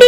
be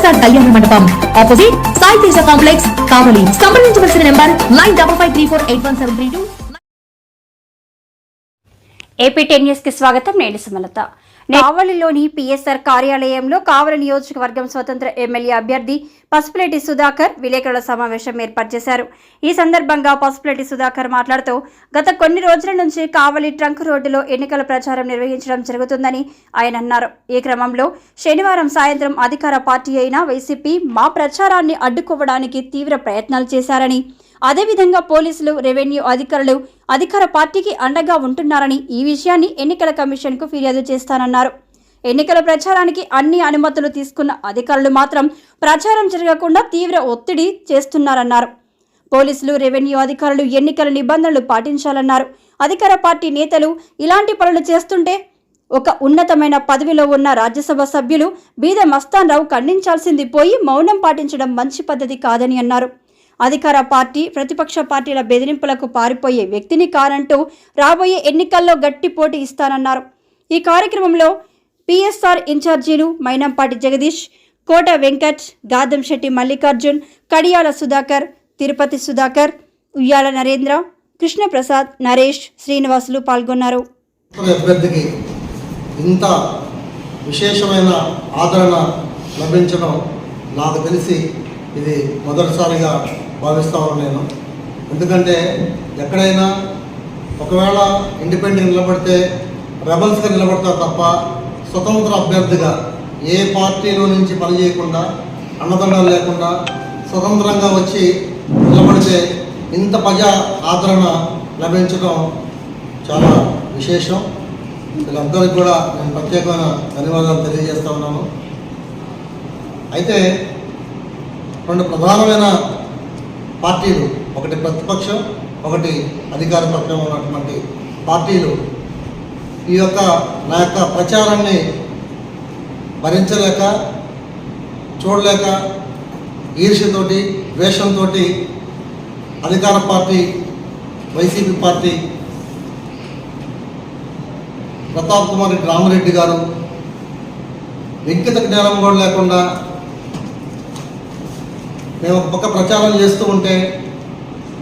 star Kalyana Mandapam opposite Sai Teja complex Kavali సంప్రదించవలసిన number nine double five three four eight one seven three two AP ten న్యూస్కి స్వాగతం. నేను Sumalatha. కావలిలోని PSR కార్యాలయంలో కావలి నియోజకవర్గం స్వతంత్ర MLA అభ్యర్థి పసుపులేటి సుధాకర్ విలేకరుల సమావేశం ఏర్పాటు చేశారు. ఈ సందర్భంగా పసుపులేటి సుధాకర్ మాట్లాడుతూ గత కొన్ని రోజుల నుంచి కావలి ట్రంక్ రోడ్డులో ఎన్నికల ప్రచారం నిర్వహించడం జరుగుతుందని ఆయన అన్నారు. ఈ క్రమంలో శనివారం సాయంత్రం అధికార పార్టీ అయిన వైసీపీ మా ప్రచారాన్ని అడ్డుకోవడానికి తీవ్ర ప్రయత్నాలు చేశారని అదేవిధంగా పోలీసులు రెవెన్యూ అధికారులు అధికార పార్టీకి అండగా ఉంటున్నారని ఈ విషయాన్ని ఎన్నికల కమిషన్కు ఫిర్యాదు చేస్తానన్నారు. ఎన్నికల ప్రచారానికి అన్ని అనుమతులు తీసుకున్న అధికారులు మాత్రం ప్రచారం జరగకుండా తీవ్ర ఒత్తిడి చేస్తున్నారన్నారు. పోలీసులు రెవెన్యూ అధికారులు ఎన్నికల నిబంధనలు పాటించాలన్నారు. అధికార పార్టీ నేతలు ఇలాంటి పనులు చేస్తుంటే ఒక ఉన్నతమైన పదవిలో ఉన్న రాజ్యసభ సభ్యులు బీద మస్తాన్ రావు ఖండించాల్సింది పోయి మౌనం పాటించడం మంచి పద్ధతి కాదని అన్నారు. అధికార పార్టీ ప్రతిపక్ష పార్టీల బెదిరింపులకు పారిపోయే వ్యక్తిని కారంటూ రాబోయే ఎన్నికల్లో గట్టి పోటీ ఇస్తానన్నారు. ఈ కార్యక్రమంలో పిఎస్ఆర్ ఇన్ఛార్జీలు మైనంపాటి జగదీష్ కోట వెంకట్ గాదంశెట్టి మల్లికార్జున్ కడియాల సుధాకర్ తిరుపతి సుధాకర్ ఉయ్యాల నరేంద్ర కృష్ణప్రసాద్ నరేష్ శ్రీనివాసులు పాల్గొన్నారు. అభ్యర్థికి ఇంత విశేషమైన ఆదరణ లభించడం నాకు తెలిసి ఇది మొదటిసారిగా భావిస్తూ నేను. ఎందుకంటే ఎక్కడైనా ఒకవేళ ఇండిపెండెంట్ నిలబడితే రెబల్స్గా నిలబడతారు తప్ప స్వతంత్ర అభ్యర్థిగా ఏ పార్టీలో నుంచి పనిచేయకుండా అన్నదండాలు లేకుండా స్వతంత్రంగా వచ్చి నిలబడితే ఇంత ప్రజా ఆదరణ లభించడం చాలా విశేషం. వీళ్ళందరికీ కూడా నేను ప్రత్యేకమైన ధన్యవాదాలు తెలియజేస్తా ఉన్నాను. అయితే రెండు ప్రధానమైన పార్టీలు ఒకటి ప్రతిపక్షం ఒకటి అధికార పక్షం ఉన్నటువంటి పార్టీలు. ఈ యొక్క నా యొక్క ప్రచారాన్ని భరించలేక చూడలేక ఈర్ష్యతోటి ద్వేషంతో అధికార party YCP party Pratap Kumar Reddy Ramareddy గారు వ్యక్తిగత జ్ఞానం కూడా లేకుండా మేము ఒక పక్క ప్రచారం చేస్తూ ఉంటే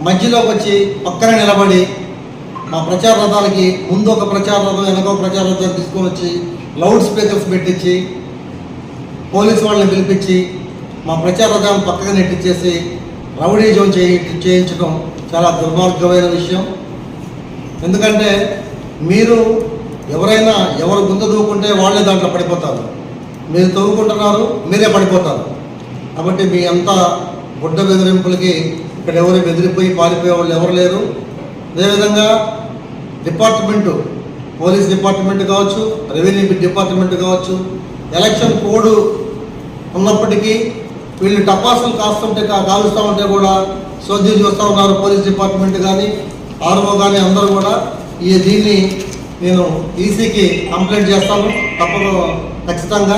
మధ్యలోకి వచ్చి పక్కన నిలబడి మా ప్రచార రథాలకి ముందు ఒక ప్రచార రథం వెనక ఒక ప్రచార రథం తీసుకొని వచ్చి లౌడ్ స్పీకర్స్ పెట్టించి పోలీస్ వాళ్ళని పిలిపించి మా ప్రచార రథం పక్కగా నెట్టించేసి రౌడీజం చేయి చేయించడం చాలా దుర్మార్గమైన విషయం. ఎందుకంటే మీరు ఎవరైనా ఎవరు గుంత దూకుంటే వాళ్ళే దాంట్లో పడిపోతారు. మీరు తవ్వుకుంటున్నారు మీరే పడిపోతారు. కాబట్టి మీ అంతా గుడ్డ బెదిరింపులకి ఇక్కడ ఎవరు బెదిరిపోయి పారిపోయే వాళ్ళు ఎవరు లేరు. అదేవిధంగా డిపార్ట్మెంటు పోలీస్ డిపార్ట్మెంట్ కావచ్చు రెవెన్యూ డిపార్ట్మెంట్ కావచ్చు ఎలక్షన్ కోడ్ ఉన్నప్పటికీ వీళ్ళు టపాసులు కాస్తుంటే కాలుస్తూ ఉంటే కూడా సోద్యం చూస్తూ ఉన్నారు పోలీస్ డిపార్ట్మెంట్ కానీ ఆర్ఓ కానీ అందరూ కూడా. ఈ దీన్ని నేను ఈసీకి కంప్లైంట్ చేస్తాను. తప్పదు ఖచ్చితంగా.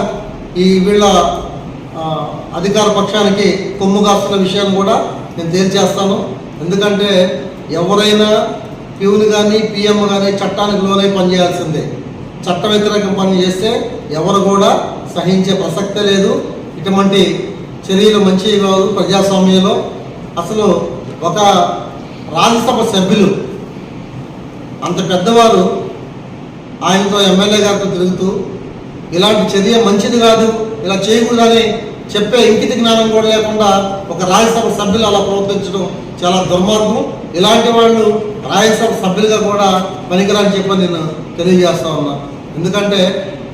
ఈ వీళ్ళ అధికార పక్షానికి కొమ్ము కాస్తున్న విషయాన్ని కూడా నేను తేల్చేస్తాను ఎందుకంటే ఎవరైనా ప్యూన్ కానీ పిఎం కానీ చట్టానికి లోనై పనిచేయాల్సిందే చట్ట వ్యతిరేకం పని చేస్తే ఎవరు కూడా సహించే ప్రసక్తే లేదు. ఇటువంటి చర్యలు మంచివి కాదు ప్రజాస్వామ్యంలో. అసలు ఒక రాజ్యసభ సభ్యులు అంత పెద్దవారు ఆయనతో ఎమ్మెల్యే గారితో తిరుగుతూ ఇలాంటి చర్య మంచిది కాదు. ఇలా చేయకూడదని చెప్పే ఇంకిత జ్ఞానం కూడా లేకుండా ఒక రాజ్యసభ సభ్యులు అలా ప్రవర్తించడం చాలా దుర్మార్గం. ఇలాంటి వాళ్ళు రాజ్యసభ సభ్యులుగా కూడా పనికిరాని చెప్పని నేను తెలియజేస్తా ఉన్నా. ఎందుకంటే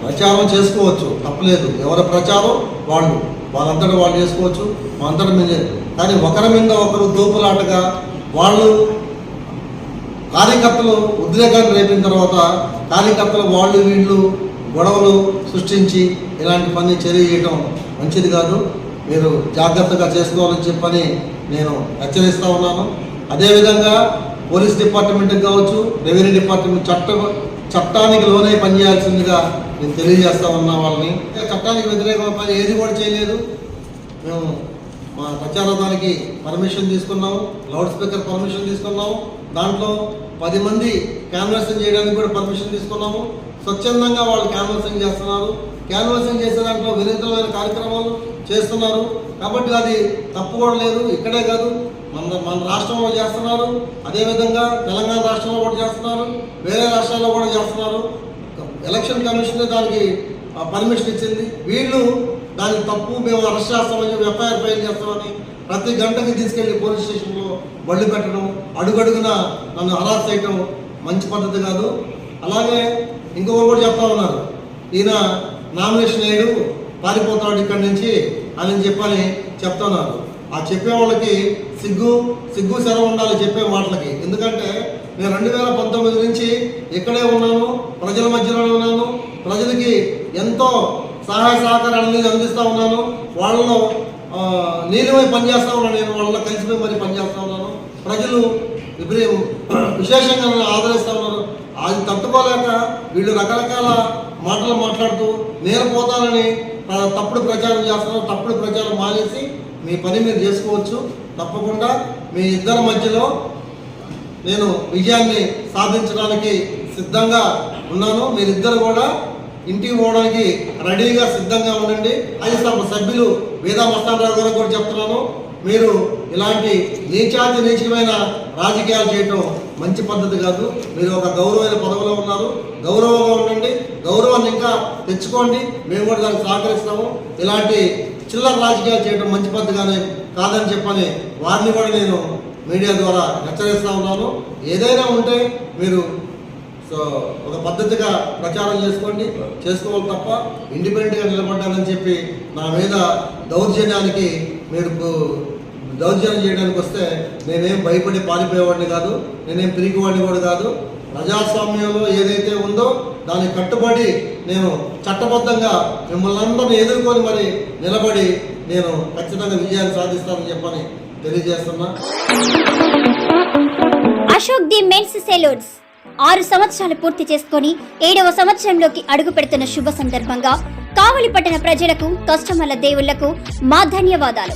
ప్రచారం చేసుకోవచ్చు తప్పలేదు. ఎవరి ప్రచారం? వాళ్ళు. వాళ్ళంతటా వాళ్ళు చేసుకోవచ్చు అంతటా మీద కానీ ఒకరి మీద ఒకరు దూపులాటగా వాళ్ళు కార్యకర్తలు ఉద్రేకాన్ని రేపిన తర్వాత కార్యకర్తలు వాళ్ళు వీళ్ళు గొడవలు సృష్టించి ఇలాంటి పని చర్య చేయడం మంచిది కాదు. మీరు జాగ్రత్తగా చేసుకోవాలని చెప్పని నేను హెచ్చరిస్తా ఉన్నాను. అదేవిధంగా పోలీస్ డిపార్ట్మెంట్కి కావచ్చు రెవెన్యూ డిపార్ట్మెంట్ చట్ట చట్టానికి లోనే పనిచేయాల్సిందిగా నేను తెలియజేస్తా ఉన్నా వాళ్ళని. చట్టానికి వ్యతిరేకమైన పని ఏది కూడా చేయలేదు. మేము మా ప్రచారదానికి పర్మిషన్ తీసుకున్నాము లౌడ్ స్పీకర్ పర్మిషన్ తీసుకున్నాము దాంట్లో పది మంది క్యాన్వాసింగ్ చేయడానికి కూడా పర్మిషన్ తీసుకున్నాము. స్వచ్ఛందంగా వాళ్ళు క్యాన్వాసింగ్ చేస్తున్నారు. క్యాన్వాసింగ్ చేసే దాంట్లో వినూత్నమైన కార్యక్రమాలు చేస్తున్నారు. కాబట్టి అది తప్పు కూడా లేదు ఇక్కడే కాదు. మన మన రాష్ట్రంలో చేస్తున్నారు. అదేవిధంగా తెలంగాణ రాష్ట్రంలో కూడా చేస్తున్నారు. వేరే రాష్ట్రాల్లో కూడా చేస్తున్నారు. ఎలక్షన్ కమిషనే దానికి పర్మిషన్ ఇచ్చింది. వీళ్ళు దానికి తప్పు మేము అరెస్ట్ చేస్తామని చెప్పి ఎఫ్ఐఆర్ ఫైల్ చేస్తామని ప్రతి గంటకి తీసుకెళ్ళి పోలీస్ స్టేషన్లో బళ్ళు పెట్టడం అడుగడుగున నన్ను హరాస్ చేయటం మంచి పద్ధతి కాదు. అలాగే ఇంకొకరు కూడా చెప్తా ఉన్నారు. ఈయన నామినేషన్ అయ్యాడు పారిపోతాడు ఇక్కడి నుంచి అని చెప్పని చెప్తున్నారు ఆ చెప్పే వాళ్ళకి సిగ్గు సిగ్గు శరం ఉండాలి చెప్పే మాటలకి. ఎందుకంటే నేను రెండు వేల పంతొమ్మిది నుంచి ఇక్కడే ఉన్నాను ప్రజల మధ్యలోనే ఉన్నాను ప్రజలకి ఎంతో సహాయ సహకారాన్ని అందిస్తూ ఉన్నాను. వాళ్ళలో నీలమై పనిచేస్తూ ఉన్నాను నేను వాళ్ళలో కలిసిపోయి మరి పనిచేస్తూ ఉన్నాను. ప్రజలు విపరీ విశేషంగా నన్ను ఉన్నారు. అది తట్టుకోలేక వీళ్ళు రకరకాల మాటలు మాట్లాడుతూ నేను పోతానని తప్పుడు ప్రచారం చేస్తున్నారు తప్పుడు ప్రచారం మానేసి మీ పని మీరు చేసుకోవచ్చు. తప్పకుండా మీ ఇద్దరి మధ్యలో నేను విజయాన్ని సాధించడానికి సిద్ధంగా ఉన్నాను. మీరిద్దరు కూడా ఇంటికి పోవడానికి రెడీగా సిద్ధంగా ఉండండి. అది సభ్యులు వేదా మస్తానరావు గారు కూడా చెప్తున్నాను. మీరు ఇలాంటి నీచాతి నీచమైన రాజకీయాలు చేయటం మంచి పద్ధతి కాదు. మీరు ఒక గౌరవమైన పదవిలో ఉన్నారు. గౌరవంగా ఉండండి. గౌరవాన్ని ఇంకా తెచ్చుకోండి. మేము కూడా దానికి సహకరిస్తాము. ఇలాంటి చిల్లర రాజకీయాలు చేయడం మంచి పద్ధతిగానే కాదని చెప్పని వారిని కూడా నేను మీడియా ద్వారా హెచ్చరిస్తా ఉన్నాను. ఏదైనా ఉంటే మీరు సో ఒక పద్ధతిగా ప్రచారం చేసుకోండి. చేసుకోవాలి తప్ప ఇండిపెండెంట్గా నిలబడ్డానని చెప్పి నా మీద దౌర్జన్యానికి మీరు దౌర్జన్యం చేయడానికి వస్తే నేనేం భయపడి పారిపోయేవాడిని కాదు నేనేం తిరిగివాడిని కూడా కాదు. ప్రజాస్వామ్యంలో ఏదైతే ఉందో దానికి కట్టుబడి నేను చట్టబద్ధంగా మిమ్మల్ని అందరిని ఎదుర్కొని మరి నిలబడి నేను ఖచ్చితంగా విజయాన్ని సాధిస్తానని చెప్పని తెలియజేస్తున్నా. Ashok the men's salons. ఆరు సంవత్సరాలు పూర్తి చేసుకొని ఏడవ సంవత్సరంలోకి అడుగు పెడుతున్న శుభ సందర్భంగా కావలి పట్టణ ప్రజలకు కస్టమర్ల దేవుళ్ళకు మా ధన్యవాదాలు.